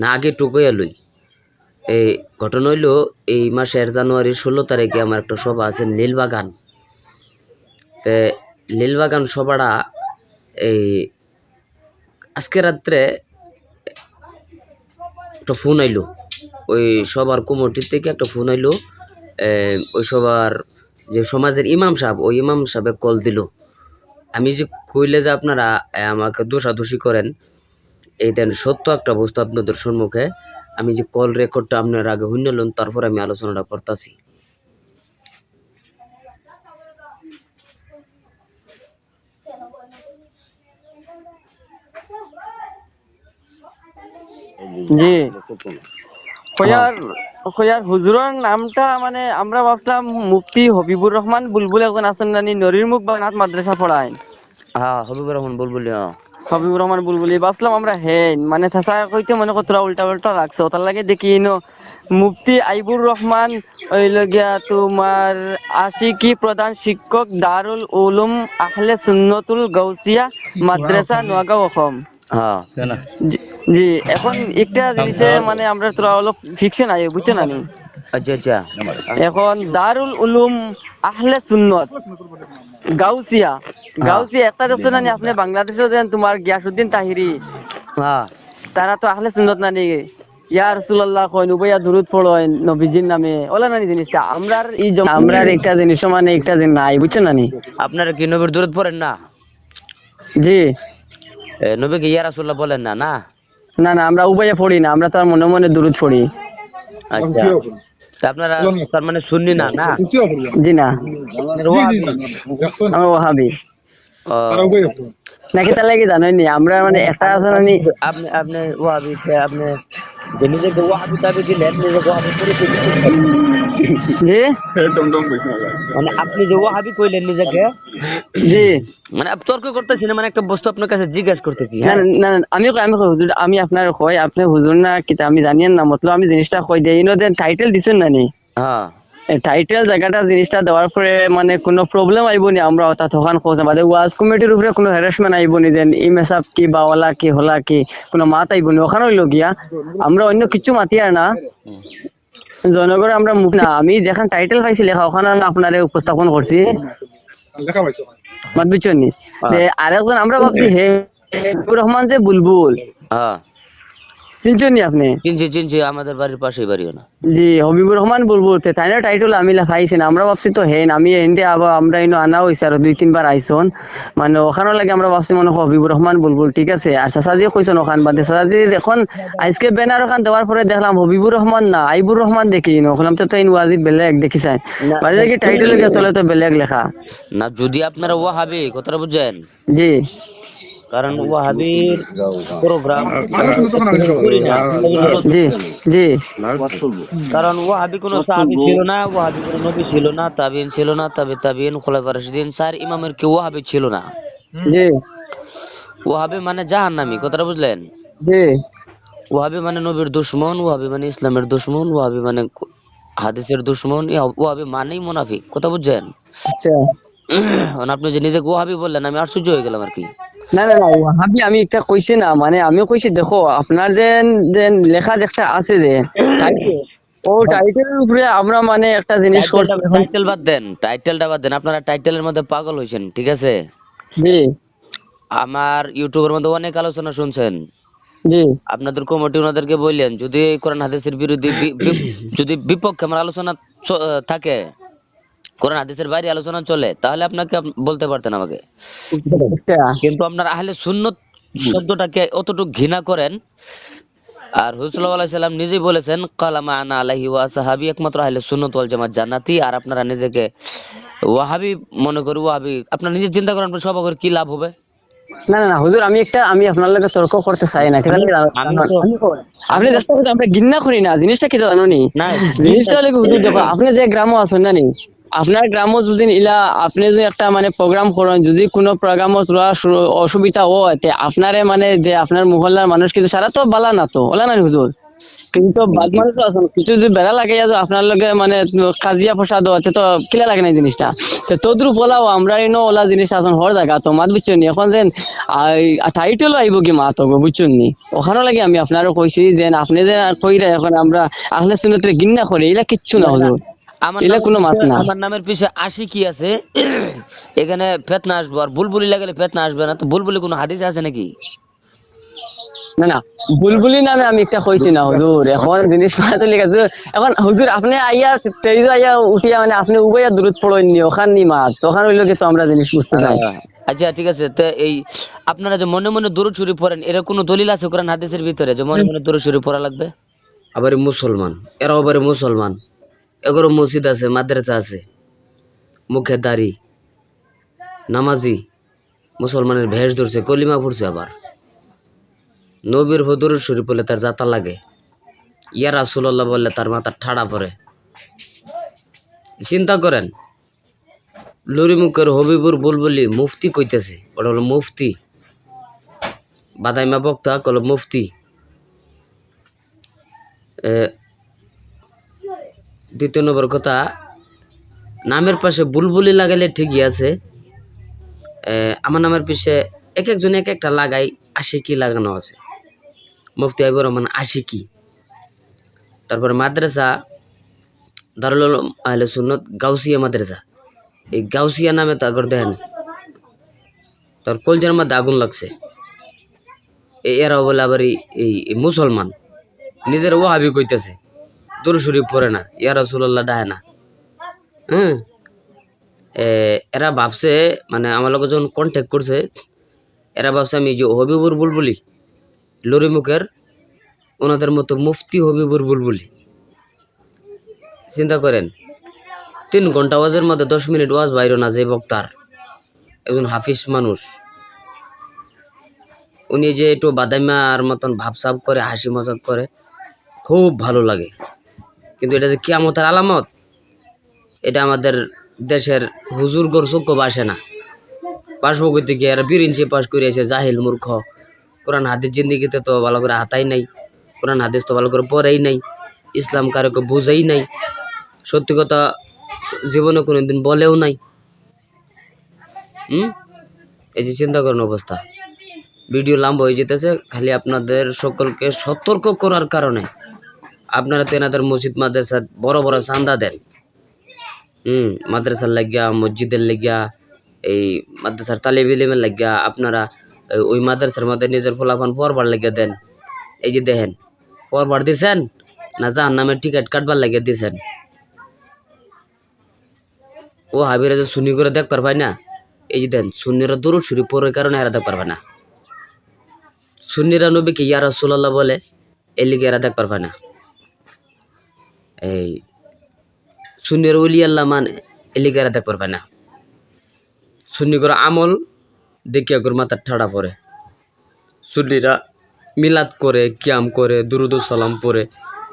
না, আগে টুকুয়া লই। এই ঘটনা হইল, এই মাসের জানুয়ারির ষোলো তারিখে আমার একটা সভা আছে নীলবাগান। তে নীলবাগান সভাটা এই আজকে রাত্রে একটা ফোন আইলো। ওই সবার কমিটির থেকে একটা ফোন আইলো। ওই সবার যে সমাজের ইমাম সাহেব, ওই ইমাম সাহেব কল দিল। আমি যে কইলে যে আপনারা আমাকে দোষাদোষি করেন এই দেন সত্য একটা বস্তু আপনাদের সম্মুখে। আমি যে কল রেকর্ডটা আপনার আগে শুনলেন তারপর আমি আলোচনাটা করতেছি। জি। খয়ার খয়ার হুজুরের নামটা মানে আমরা ভাবছিলাম মুফতি হবিবুর রহমান বুলবুল একজন আছেন নানি নরির মুখ বাগনাথ মাদ্রাসা পড়ায়। হ্যাঁ হবিবুর রহমান বলবুলি হ্যাঁ। হবিবুর রহমান বুলবুলি ভাবছিলাম আমরা হেন মানে চাচা কইতে মনে কতরা উল্টা উল্টা লাগছে ওটার লাগে দেখি ইনো মুফতি আইবুর রহমান হইল গিয়া তোমার আশিকি প্রধান শিক্ষক দারুল উলুম আহলে সুন্নতুল গৌসিয়া মাদ্রাসা নোয়াগাঁও অসম। হ্যাঁ। জি- জি এখন একটা জিনিসে মানে আমরা তোরা অলপ ফিকশন আই বুঝছ না নি? আচ্ছা আচ্ছা। এখন দারুল উলুম আহলে সুন্নত গাউসিয়া গাউসিয়া একটা দেখছ না আপনি বাংলাদেশে যেন তোমার গিয়াসুদ্দিন তাহিরি হ্যাঁ তারা তো আহলে সুন্নত না নি ইয়া রাসূলুল্লাহ কইন উবাইয়া দুরুদ পড়েন নবীজির নামে। ওলা নানি জিনিসটা আমরার এই জম- আমরার একটা জিনিস মানে একটা দিন নাই বুঝছ না নি আপনারা কি নবীর দূরত পড়েন না? জি। নবীকে ইয়া রাসূলুল্লাহ বলেন না না? না না আমরা উবাইয়া পড়ি না আমরা তো আর মনে মনে দুরুদ পড়ি। আচ্ছা। আপনারা তার মানে শুননি না না? জি না। আমরা নাকি তাহলে কি জানেন আমরা মানে একটা আছে না আপনি আপনি ওয়াহাবি আপনি যে নিজেকে ওয়াহাবি দাবি দিলেন নিজেকে ওয়াহাবি দিচ্ছেন। জি? মানে আপনি যে ওয়াহাবি কইলেন নিজেকে জি। মানে আপ- তর্ক করতেছি না মানে একটা বস্তু আপনার কাছে জিজ্ঞাসা করতেছি না হ্যাঁ? না না, আমি কই- আমি কই হুজুর আমি আপনার কই আপনি হুজুর না কিতা আমি জানিয়েন না মতলব আমি জিনিসটা কই দেই। ইনো দেন টাইটেল দিছেন না নি? হ্যাঁ। টাইটেল জায়গাটা জিনিসটা দেওয়ার পরে মানে কোনো প্রবলেম আইব নি। আমরা ওটা তখন কোসা বাদে ওয়াজ কমিটির উপরে কোনো হ্যারাসমেন্ট আইব নি দেন ই মেসাব কি বা ওলা কি হলা কি কোনো মাত আইব নি। ওখানে হইল গিয়া। আমরা অন্য কিছু মাতি আর না। জনগণ আমরা মুখ না। আমি যেখান টাইটেল পাইছি লেখা ওখানে আপনারে উপস্থাপন করছি মাত বুঝছেন আরেকজন আমরা ভাবছি হে রহমান যে বুলবুল। হ্যাঁ চিনছেন নি আপনি? চিনছি চিনছি আমাদের বাড়ির পাশেই বাড়িও না জি হবিবুর রহমান বুলবুল তে তাই না টাইটেল আমি লেখাইছি না আমরা ভাবছি তো হেন আমি এন্ডে আবার আমরা ইনো আনা হইছে আর দুই তিনবার আইছন। মানে ওখানে লাগে আমরা ভাবছি মনে হয় হবিবুর রহমান বুলবুল ঠিক আছে? আর চাচাজি কইছেন ওখান বাদে। চাচাজি এখন আজকে ব্যানার ওখান দেওয়ার পরে দেখলাম হবিবুর রহমান না আইবুর রহমান দেখি ইনো ওখানে তো ইন ওয়াজিদ বেলেগ দেখিছেন বাদে দেখি টাইটেল গিয়ে তো বেলেগ লেখা। না যদি আপনারা ওয়াহাবি কথাটা বুঝছেন? জি। কারণ ওয়াহাবির প্রোগ্রাম জি জি। কারণ ওয়াহাবি কোনো সাহাবী ছিল না ওয়াহাবি কোনো নবী ছিল না তাবিন ছিল না তাবে তাবিন খোলাফা রাশিদিন চার ইমামের কেউ ওয়াহাবি ছিল না। জি। ওয়াহাবি মানে জাহান্নামী কথাটা বুঝলেন? জি। ওয়াহাবি মানে নবীর দুশ্মন ওয়াহাবি মানে ইসলামের দুশ্মন ওয়াহাবি মানে হাদিসের দুশ্মন ওয়াহাবি মানেই মুনাফিক কথা বুঝছেন? আচ্ছা। আপনি যে নিজেকে ওয়াহাবি বললেন আমি আশ্চর্য হয়ে গেলাম আর কি। না না না ওহাবি আমি একটা কইছি না মানে আমি কইছি দেখো আপনার লেখা একটা আছে যে ও টাইটেলের উপরে আমরা মানে একটা জিনিস টাইটেল বাদ দেন টাইটেলটা বাদ দেন আপনারা টাইটেলের মধ্যে পাগল হয়েছেন ঠিক আছে? জি। আমার ইউটিউবের মধ্যে অনেক আলোচনা শুনছেন। জি। আপনাদের কমিটি ওনাদেরকে বললেন যদি কোরআন হাদিসের বিরোধী যদি বিপক্ষে আমার আলোচনা থাকে কোরআন হাদিসের বাইরে আলোচনা চলে তাহলে আপনাকে বলতে পারতেন আমাকে। কিন্তু আপনার আহলে সুন্নত শব্দটাকে অতটুকু ঘৃণা করেন আর সাল্লাম নিজেই বলেছেন কালামা আনা আলাহি ওয়া সাহাবি একমাত্র আহলে সুন্নত ওয়াল জামাত জান্নাতি আর আপনারা নিজেকে ওয়াহাবি মনে করি ওয়াহাবি আপনারা নিজে চিন্তা করেন সভা করে কি লাভ হবে? না না হুজুর আমি একটা আমি আপনার লগে তর্ক করতে চাই না আপনি আমরা ঘৃণা করি না জিনিসটা কি জানো নি? জিনিসটা হুজুর দেখো আপনি যে গ্রামও আছেন না নি আপনার গ্রামও যদি ইলা আপনি যে একটা মানে প্রোগ্রাম করেন, যদি কোনো প্রোগ্রামত অসুবিধা হয়, তে আপনারে মানে যে আপনার মহল্লার মানুষ কিন্তু সারা তো বালা না তো ওলা না হুজুর কিন্তু বাদ মানুষ আছেন কিছু যে বেড়া লাগে যে আপনার লগে মানে কাজিয়া ফসাদ হচ্ছে তো কিলা লাগে না জিনিসটা তো তোদের বলাও আমরা ইনো ওলা জিনিস আছেন হর জায়গা তো, মাত বুঝছেন নি? এখন যেন টাইটেল আইব কি মা তো বুঝছেন নি? ওখানে লাগে আমি আপনারও কইছি যে আপনি যে কইরা এখন আমরা আহলে সুন্নতের গিন্না করে এলা কিচ্ছু না হুজুর আমার নামের কোনো মাত না। আমার নামের পিছে আশি কি আছে। এখানে ফেতনা আসব আর বুলবুলি লাগালে ফেতনা আসবে না। তো বুলবুলি কোনো হাদিস আছে নাকি? না না বুলবুলি নামে আমি একটা কইছি না হুজুর। এখন জিনিস পাতে লেগে এখন হুজুর আপনি আইয়া তেইজ আইয়া উঠিয়া মানে আপনি উবাইয়া দূরত পড়েননি ওখান নি মাত। তখন হইল কি তো আমরা জিনিস বুঝতে চাই। আচ্ছা ঠিক আছে। তো এই আপনারা যে মনে মনে দূর ছুরি পড়েন এর কোনো দলিল আছে কোরআন হাদিসের ভিতরে যে মনে মনে দূর ছুরি পড়া লাগবে? আবার মুসলমান এরাও আবার মুসলমান। এগুলো মসজিদ আছে, মাদ্রাসা আছে। মুখে দাড়ি, নামাজি, মুসলমানের ভেষ ধরছে, কলিমা পড়ছে আবার। নবীর হদুর শরীফ বলে তার যাতা লাগে। ইয়া রাসুল্লাহ বললে তার মাথা ঠাড়া পড়ে। চিন্তা করেন, লুরি মুখের হবিবুর বুলবুলি মুফতি কইতেছে, ওটা হলো মুফতি। বাদাইমা বক্তা কল মুফতি। দ্বিতীয় নম্বর কথা, নামের পাশে বুলবুলি লাগাইলে ঠিকই আছে। আমার নামের পিছে এক একজন এক একটা লাগাই আশিকি লাগানো আছে। মুফতি আইবুর রহমান আশিকি তারপর মাদ্রাসা, দারুল আহলে সুন্নত, গাউসিয়া মাদ্রাসা। এই গাউসিয়া নামে তো আগর দেখেন, তার কলজার মধ্যে আগুন লাগছে। এরাও বলে আবার এই মুসলমান। নিজের ওহাবি কইতেছে। দূর শরীফ পড়ে না ইয়া রাসুল্লাহ ডাহে না। এ, এরা ভাবছে মানে আমার লোক যখন কন্ট্যাক্ট করছে এরা ভাবছে আমি যে হবিবুর বুলবুলি লরি মুখের ওনাদের মতো মুফতি হবিবুর বুলবুলি। চিন্তা করেন তিন ঘণ্টা ওয়াজের মধ্যে দশ মিনিট ওয়াজ বাইর না যে বক্তার একজন হাফিজ মানুষ। উনি যে একটু বাদামার মতন ভাবসাব করে হাসি মজাক করে খুব ভালো লাগে। কিন্তু এটা যে কিয়ামতের আলামত, এটা আমাদের দেশের হুজুর গর চক্ষু বাসে না। পাশবো করতে গিয়ে এরা বির ইঞ্চি পাশ করিয়েছে, জাহিল মূর্খ। কোরআন হাদিস জিন্দিগিতে তো ভালো করে হাতাই নাই, কোরআন হাদিস তো ভালো করে পড়েই নাই, ইসলাম কারোকে বুঝেই নাই, সত্যি কথা জীবনে কোনোদিন বলেও নাই। হুম? এই যে চিন্তা করেন অবস্থা। ভিডিও লম্বা হয়ে যেতেছে, খালি আপনাদের সকলকে সতর্ক করার কারণে। আপনারা তো এনাদের মসজিদ, মাদ্রাসা বড় বড় চান্দা দেন। হুম, মাদ্রাসার লাগিয়া, মসজিদের লাগিয়া, এই মাদ্রাসার তালিব ইলিমের লাগিয়া আপনারা ওই মাদ্রাসার মধ্যে নিজের ফলাফান পরবার লাগিয়া দেন। এই যে দেখেন পরবার দিছেন না জাহান নামের টিকিট কাটবার লাগিয়া দিছেন? ও হাবিরা যে সুনি করে দেখ পারবাই না, এই যে দেন সুন্নিরা দূর ছুরি পরের কারণে এরা দেখ পারবে না। সুন্নিরা নবীকে ইয়া রাসূলুল্লাহ বলে, এর লিগে এরা দেখ পারবে না। এই সুন্নির ওলি আল্লাহ মানে লিগে দেখ পারবে না। সুন্নি করে আমল দেখিয়া করে মাথার ঠাড়া পড়ে। সুন্নিরা মিলাদ করে, কিয়াম করে, দুরুদ সালাম পড়ে।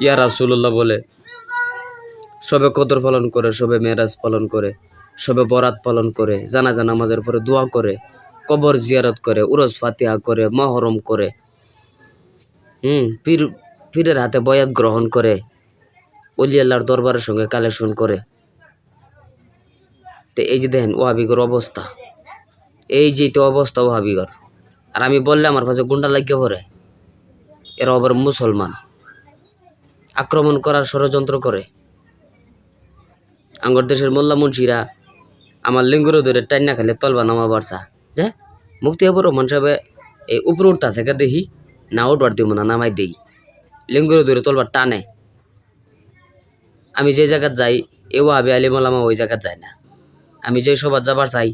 ইয়া রাসূলুল্লাহ বলে, সবে কদর পালন করে, সবে মেরাজ পালন করে, সবে বরাত পালন করে, জানাজা নামাজের পরে দোয়া করে, কবর জিয়ারত করে উরস ফাতিহা করে, মহরম করে, হুম, পীর, পীরের হাতে বয়াত গ্রহণ করে অলি আল্লাহর দরবারের সঙ্গে কালেকশন করে। তো এই যে দেখেন ওহাবিগর অবস্থা। এই যে তো অবস্থা ওহাবিগর আর আমি বললে আমার পাশে গুন্ডা লাগিয়ে পড়ে। এরা আবার মুসলমান। আক্রমণ করার ষড়যন্ত্র করে। আঙ্গর দেশের মোল্লা মুন্সিরা আমার লিঙ্গুরও ধরে টাইনা খালে তলবা নামা বাড়ছা যে মুক্তি হবর রহমান সাহেবে এই উপরে উঠতাছে কে দেখি? না উঠবার দিব না, নামাই দেই। লিঙ্গুরও ধরে তলবার টানে। আমি যে জায়গাত যাই এ ওয়াহাবি আলী মোলামা ওই জায়গাত যায় না। আমি যে সবাত যাবার চাই,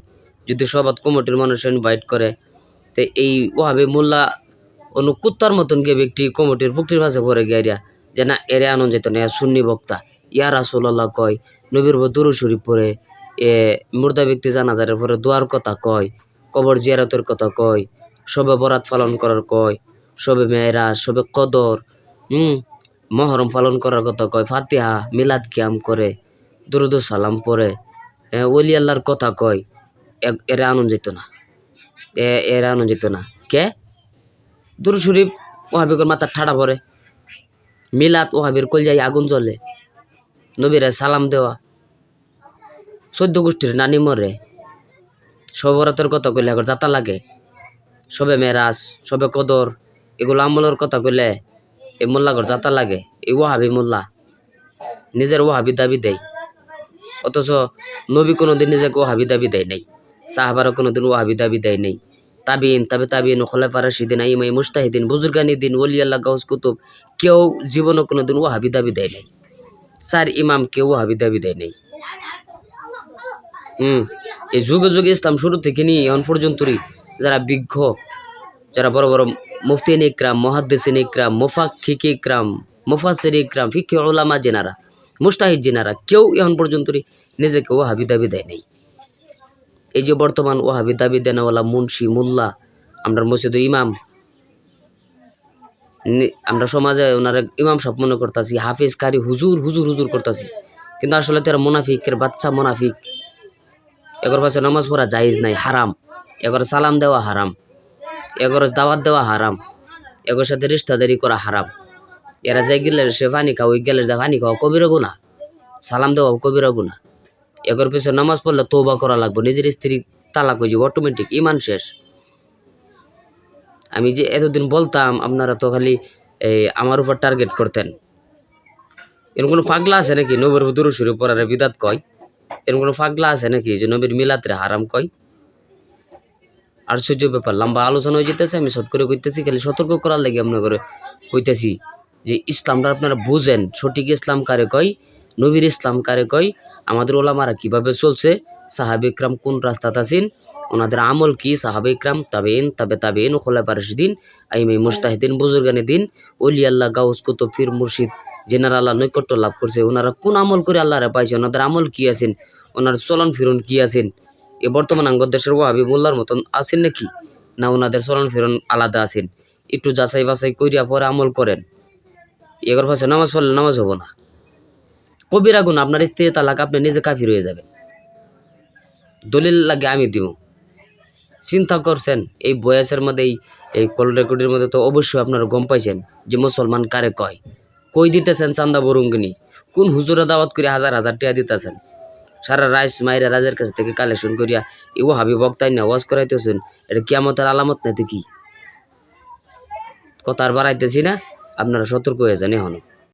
যদি সবাত কমিটির মানুষ ইনভাইট করে, তো এই ওয়াহাবি মোল্লা অন্য কুত্তার মতন কে ব্যক্তি কমিটির পুক্তির ভাষে পরে গিয়া যে না, এরে আনন্দ যেত না সুন্নি বক্তা। ইয়া রাসুল্লাহ কয়, নবীর দুরু শরীফ পরে এ মুর্দা ব্যক্তি জানাজারের পরে দোয়ার কথা কয়, কবর জিয়ারতের কথা কয় সবে বরাত পালন করার কয় সবে মেয়েরা সবে কদর, হুম মহরম পালন করার কথা কয়, ফাতিহা, মিলাদ কিয়াম করে, দুরুদ সালাম পরে ওলি আল্লাহর কথা কয় এরা আনন্দ যেত না এরা আনন্দ যেত না। কে? দুরু শরীফ ওহাবিকর মাথার ঠাড়া পরে মিলাদ ওহাবির কল যাই আগুন জ্বলে। নবীরে সালাম দেওয়া। চোদ্দ গোষ্ঠীর নানি মরে। সবরাতের কথা কইলে এখন যাতা লাগে। সবে মেরাজ, সবে কদর, এগুলো আমলের কথা কইলে এই মোল্লাগর যাতা লাগে, এই ওহাবি মোল্লা। নিজের ওহাবি দাবি দেয়। অথচ নবী কোনোদিন নিজেকে ওহাবি দাবি দেয় নাই। সাহাবারও কোনোদিন ওহাবি দাবি দেয় নাই। তাবিন তবে তাবিন খোলাফা রাশিদিন ইমাই মুস্তাহিদিন বুজুর্গানি দিন আল্লাহ, গাউস কুতুব, কেউ জীবনে কোনোদিন ওহাবি দাবি দেয় নাই। চার ইমাম কেউ ওহাবি দাবি দেয় নাই। হুম, এই যুগে যুগে ইসলাম শুরু থেকে নিয়ে এখন পর্যন্তই যারা বিজ্ঞ যারা বড় বড় মুফতিন ইকরাম মহাদ্দেসিন ইকরাম মুফাক্ষিক ইকরাম মুফাসির ইকরাম ফিকি ওলামা জেনারা মুস্তাহিদ জেনারা কেউ এখন পর্যন্তই নিজেকে ওহাবি দাবি দেয় নাই। এই যে বর্তমান ওহাবি দাবি দেনওয়ালা মুন্সি, মোল্লা আমরা মসজিদ ইমাম আমরা সমাজে ওনারা ইমাম সব মনে করতেছি, হাফিজ, কারি, হুজুর হুজুর হুজুর করতেছি। কিন্তু আসলে তারা মোনাফিকের বাচ্চা, মোনাফিক। এগর পাশে নামাজ পড়া জায়েজ নাই, হারাম। এগর সালাম দেওয়া হারাম। এগর দাওয়াত দেওয়া হারাম। এগর সাথে রিস্তাদারি করা হারাম। এরা যাই গেলে সে পানি খাও গেলে পানি খাওয়া কবিরা গুণা সালাম দেওয়া কবিরা গুণা এগর পিছনে নামাজ পড়লে তৌবা করা লাগবে, নিজের স্ত্রী তালাক হয়ে যাবে অটোমেটিক ইমান শেষ। আমি যে এতদিন বলতাম, আপনারা তো খালি এই আমার উপর টার্গেট করতেন। এরকম কোনো ফাগলা আছে নাকি? নবীর দুরু শুরু পড়ার বিদাত কয়। এরকম কোনো ফাগলা আছে নাকি? যে নবীর মিলাতে হারাম কয়? আশ্চর্য ব্যাপার। লম্বা আলোচনা হয়ে যেতেছে, আমি শর্ট করে কইতেছি, খালি সতর্ক করার লাগে আপনার করে কইতেছি যে ইসলামটা আপনারা বুঝেন, সঠিক ইসলাম কারে কয়, নবীর ইসলাম কারে কয়, আমাদের ওলামারা কীভাবে চলছে, সাহাবে ইকরাম কোন রাস্তাতে আছেন, ওনাদের আমল কি, সাহাবে ইকরাম তাবেইন তাবে তাবেইন ও খোলা পারসিদিন আইমে মুস্তাহিদিন বুজুর্গানি দিন অলি আল্লাহ গাউস কুতুব ফির মুর্শিদ জেনার আল্লাহ নৈকট্য লাভ করছে, ওনারা কোন আমল করে আল্লাহরে পাইছে, ওনাদের আমল কি আছেন, ওনার চলন ফিরন কি আছেন এ বর্তমান আঙ্গর দেশের ওয়াহাবি মোল্লার মতন আছেন নাকি? না ওনাদের চলন ফিরন আলাদা আছেন। একটু যাচাই বাছাই করিয়া পরে আমল করেন। এগর পাশে নামাজ পড়লে নামাজ হব না। কবিরা গুণ আপনার স্ত্রী তালাক, আপনি নিজে কাফির হয়ে যাবেন। দলিল লাগে আমি দিব। চিন্তা করছেন, এই বয়সের মধ্যে এই কল রেকর্ডের মধ্যে তো অবশ্যই আপনারা গম পাইছেন যে মুসলমান কারে কয়। কই দিতেছেন চান্দা বরুঙ্গিনী? কোন হুজুরে দাওয়াত করে হাজার হাজার টিয়া দিতেছেন? সারা রাইস মাইরা রাজের কাছ থেকে কালেকশন করিয়া ইউ হাবি বক্তাই না ওয়াজ করাইতেছেন, এটা কিয়ামতের আলামত না কি? কথা আর বাড়াইতেছি না, আপনারা সতর্ক হয়ে যান এখনও।